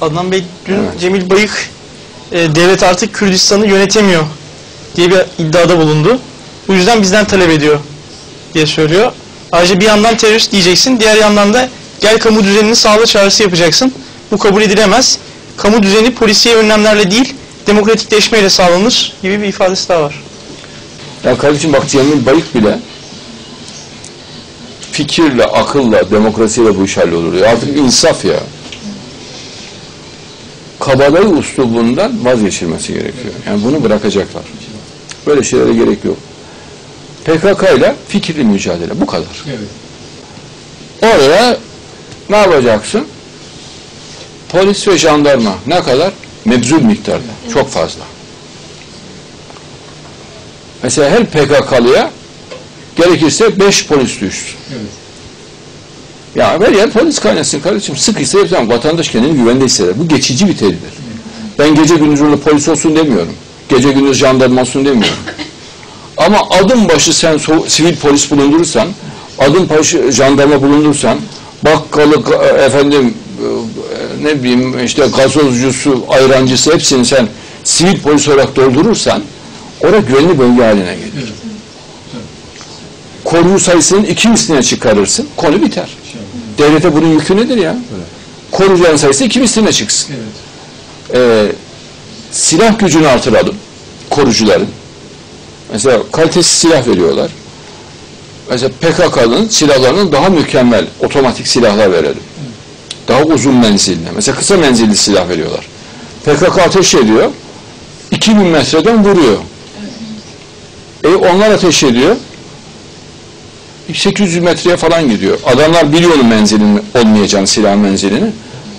Adnan Bey dün Evet. Cemil Bayık e, devlet artık Kürdistan'ı yönetemiyor diye bir iddiada bulundu. Bu yüzden bizden talep ediyor diye söylüyor. Ayrıca bir yandan terörist diyeceksin, diğer yandan da gel kamu düzenini sağla çağrısı yapacaksın. Bu kabul edilemez. Kamu düzeni polisiye önlemlerle değil, demokratikleşmeyle sağlanır gibi bir ifadesi daha var. Ya kardeşim bak Cemil Bayık bile fikirle, akılla, demokrasiyle bu iş hallolur. Ya artık insaf ya. Kabadayı uslubundan vazgeçilmesi gerekiyor. Yani bunu bırakacaklar. Böyle şeylere gerek yok. PKK ile fikirli mücadele. Bu kadar. Evet. Oraya ne yapacaksın? Polis ve jandarma ne kadar? Mebzul miktarda. Çok fazla. Mesela her PKK'lıya gerekirse 5 polis düşsün. Evet. Ya her yer polis kaynasın kardeşim. Sıkıysa yapacağım. Vatandaş kendini güvende hisseder. Bu geçici bir tedbir. Ben gece gündüz orada polis olsun demiyorum. Gece gündüz jandarma olsun demiyorum. Ama adım başı sen so- sivil polis bulundurursan, adım başı jandarma bulundursan, bakkalı, ka- efendim e, ne bileyim işte gazozcusu, ayrancısı hepsini sen sivil polis olarak doldurursan orada güvenli bölge haline gelir. Evet. Korucu sayısının iki misline çıkarırsın, konu biter. Devlete bunun yükü nedir ya? Korucuların sayısı iki misline çıksın. Evet. Ee, silah gücünü artıralım, korucuların. Mesela kalitesiz silah veriyorlar. Mesela PKK'nın silahlarının daha mükemmel otomatik silahlar verelim. Daha uzun menzilli. Mesela kısa menzilli silah veriyorlar. PKK ateş ediyor. 2000 metreden vuruyor. E onlar ateş ediyor. 800 metreye falan gidiyor. Adamlar biliyor onun menzilinin olmayacağını, silah menzilini.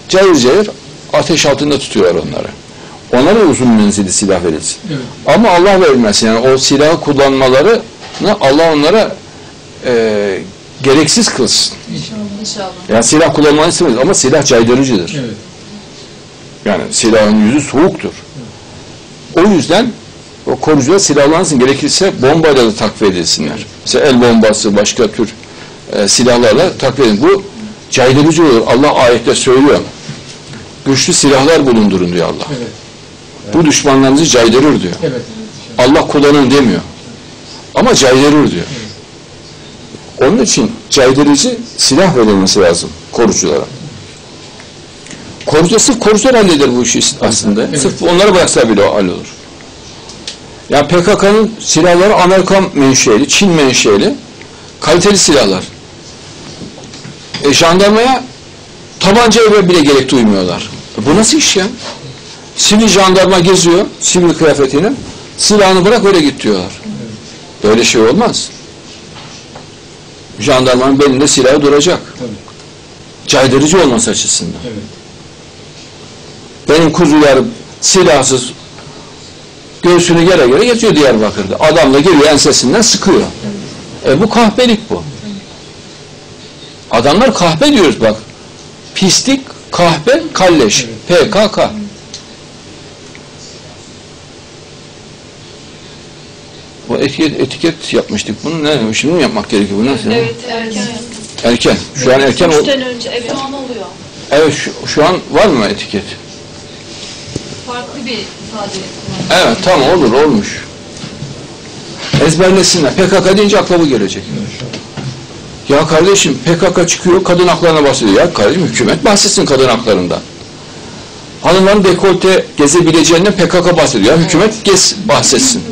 Cayır cayır ateş altında tutuyorlar onları. Onlara uzun menzilli silah verilsin. Evet. Ama Allah vermesin yani o silahı kullanmaları Allah onlara e, gereksiz kılsın. İnşallah. İnşallah. Yani silah kullanmayı istemeyiz ama silah caydırıcıdır. Evet. Yani silahın yüzü soğuktur. O yüzden o korucular silahlansın. Gerekirse bombayla da takviye edilsinler. Mesela el bombası, başka tür e, silahlarla takviye edin. Bu caydırıcı olur. Allah ayette söylüyor. Güçlü silahlar bulundurun diyor Allah. Evet. Bu düşmanlarınızı caydırır diyor. Evet. Allah kullanın demiyor. Ama caydırır diyor. Onun için caydırıcı silah verilmesi lazım koruculara. Korucu, sırf korucular halleder bu işi aslında. Evet. Sırf onlara bıraksa bile o hallolur. Ya PKK'nın silahları Amerikan menşeli, Çin menşeli, kaliteli silahlar. E, jandarmaya tabancaya bile gerek duymuyorlar. E, bu nasıl iş ya? Sivil jandarma geziyor, sivil kıyafetini, silahını bırak öyle git diyorlar. Böyle şey olmaz. Jandarmanın belinde silahı duracak. Tabii. Caydırıcı olması açısından. Evet. Benim kuzularım silahsız göğsünü gere gere yatıyor Diyarbakır'da. Adam da geliyor ensesinden sıkıyor. E bu kahpelik bu. Adamlar kahpe diyoruz bak. Pislik, kahpe, kalleş. PKK. Bu etiket, etiket yapmıştık. Bunu ne? Şimdi mi yapmak gerekiyor? Bu nasıl? Evet, erken. Erken. Şu an erken. ol- Üçten önce, evet. Oluyor. Evet şu, şu an var mı etiket? Farklı bir ifade. Evet tamam olur olmuş. Ezberlesinler. PKK deyince akla bu gelecek. Ya kardeşim PKK çıkıyor kadın haklarına bahsediyor. Ya kardeşim hükümet bahsetsin kadın haklarından. Hanımların dekolte gezebileceğinden PKK bahsediyor. Ya hükümet gez bahsetsin.